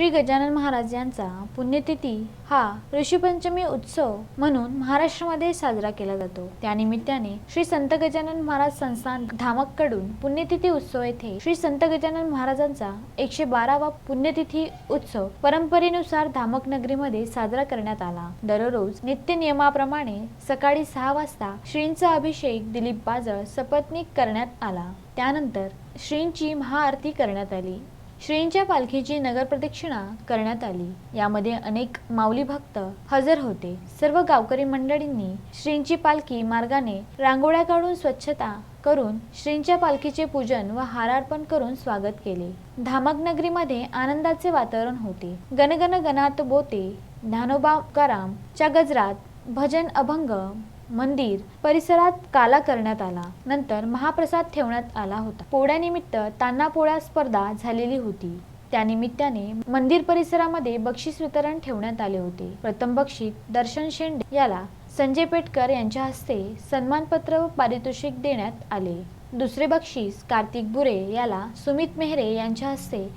श्री गजानन महाराज यांचा पुण्यतिथी हा ऋषीपंचमी उत्सव म्हणून महाराष्ट्रामध्ये साजरा केला जातो. त्यानिमित्ताने श्री संत गजानन महाराज संस्थान धामककडून पुण्यतिथी उत्सव येथे श्री संत गजानन महाराजांचा एकशे बारावा पुण्यतिथी उत्सव परंपरेनुसार धामक नगरीमध्ये साजरा करण्यात आला. दररोज नित्य नियमाप्रमाणे सकाळी सहा वाजता श्रींचा अभिषेक दिलीप बाजळ सपत्नीक करण्यात आला. त्यानंतर श्रींची महाआरती करण्यात आली. श्रींच्या पालखीची नगर प्रदक्षिणा करण्यात आली. यामध्ये अनेक माऊली भक्त हजर होते. सर्व गावकरी मंडळींनी श्रींची पालखी मार्गाने रांगोळ्या काढून स्वच्छता करून श्रींच्या पालखीचे पूजन व हारार्पण करून स्वागत केले. धामक नगरीमध्ये आनंदाचे वातावरण होते. गणगण गणात बोते. ज्ञानोबा कराम च्या गजरात भजन अभंग मंदिर परिसरात काला करण्यात आला. नंतर महाप्रसाद ठेवण्यात आला होता. पोळ्यानिमित्त तान्हा पोळ्या स्पर्धा झालेली होती. त्यानिमित्ताने मंदिर परिसरामध्ये बक्षीस वितरण ठेवण्यात आले होते. प्रथम बक्षीस दर्शन शेंडे याला संजय पेटकर यांच्या हस्ते सन्मानपत्र व पारितोषिक देण्यात आले. दुसरे बक्षीस कार्तिक बुरे याला सुमित मेहरे यांच्या हस्ते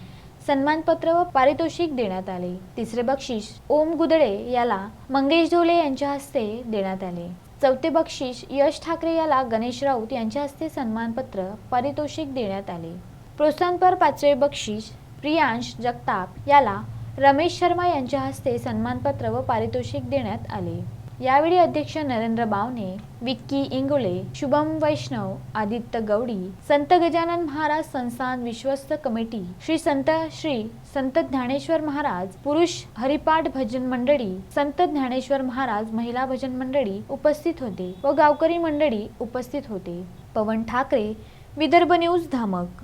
सन्मानपत्र व पारितोषिक देण्यात आले. तिसरे बक्षीस ओम गुदळे याला मंगेश ढोले यांच्या हस्ते देण्यात आले. चौथे बक्षीस यश ठाकरे याला गणेश राऊत यांच्या हस्ते सन्मानपत्र पारितोषिक देण्यात आले. प्रोत्साहनपर पाचवे बक्षीस प्रियांश जगताप याला रमेश शर्मा यांच्या हस्ते सन्मानपत्र व पारितोषिक देण्यात आले. यावेळी अध्यक्ष नरेंद्र बावने विक्की इंगोळे शुभम वैष्णव आदित्य गौडी संत गजानन महाराज संस्थान विश्वस्त कमिटी श्री संत श्री संत ज्ञानेश्वर महाराज पुरुष हरिपाठ भजन मंडळी संत ज्ञानेश्वर महाराज महिला भजन मंडळी उपस्थित होते व गावकरी मंडळी उपस्थित होते. पवन ठाकरे विदर्भ न्यूज धामक.